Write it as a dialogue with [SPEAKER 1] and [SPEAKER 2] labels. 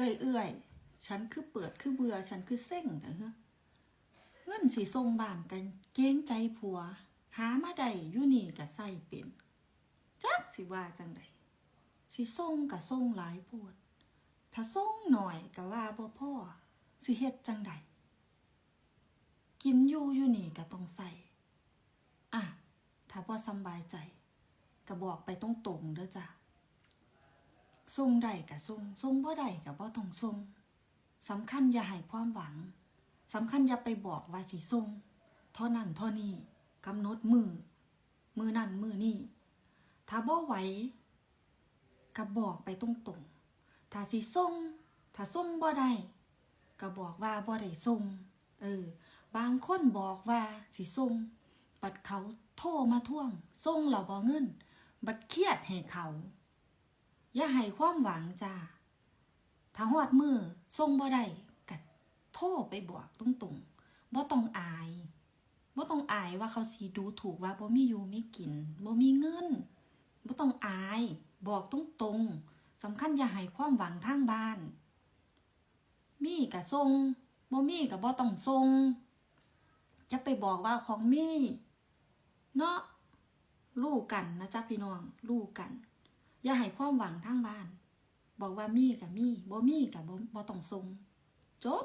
[SPEAKER 1] เอ้ยเอ้ยฉันคือเปิดคือเบื่อ ฉันคือเซ็งแต่เฮ้อเงินสิส่งบานกันเกรงใจผัว หามาได้ยู่นี่ก็ใส่เป็นจักสิว่าจังใดสิส่งก็ส่งหลายโพดถ้าส่งหน่อยก็ว่าบ่พ่อสิเฮ็ดจังใดกินอยู่อยู่นี่ก็ต้องใส่อะถ้าบ่อสบายใจ ก็บอกไปตรงๆเด้อจ้ะ ส่งได้ก็ส่งส่งบ่ได้ก็บ่ต้องส่งสำคัญอย่าให้ความหวังสำคัญอย่าไปบอกว่าสิส่งเท่านั้นเท่านี้กำหนดมือ มือนั่นมือนี่ถ้าบ่ไหวก็บอกไปตรงๆถ้าสิส่งถ้าส่งบ่ได้ก็บอกว่าบ่ได้ส่งเออ บางคนบอกว่าสิส่งบัดเขาโทรมาท่วงส่งเราบ่เงิน บัดเครียดให้เขา อย่าให้ความหวังจ้าถ้าฮอดมือส่งบ่ได้ก็โทรไปบอกตรงๆบ่ต้องอายบ่ต้องอายว่าเขาสิดูถูกว่าบ่มีอยู่ไมีกินบ่มีเงินบ่ต้องอาย บอกตรงๆสำคัญอย่าให้ความหวังทางบ้าน มีก็ส่งบ่มีก็บ่ต้องส่งอย่าไปบอกว่าของมีเนาะรู้กันนะจ๊ะพี่น้องรู้กัน อย่าให้ความหวังทางบ้าน บอกว่ามีกับมีบ่มีกับบ่ต้องส่งจบ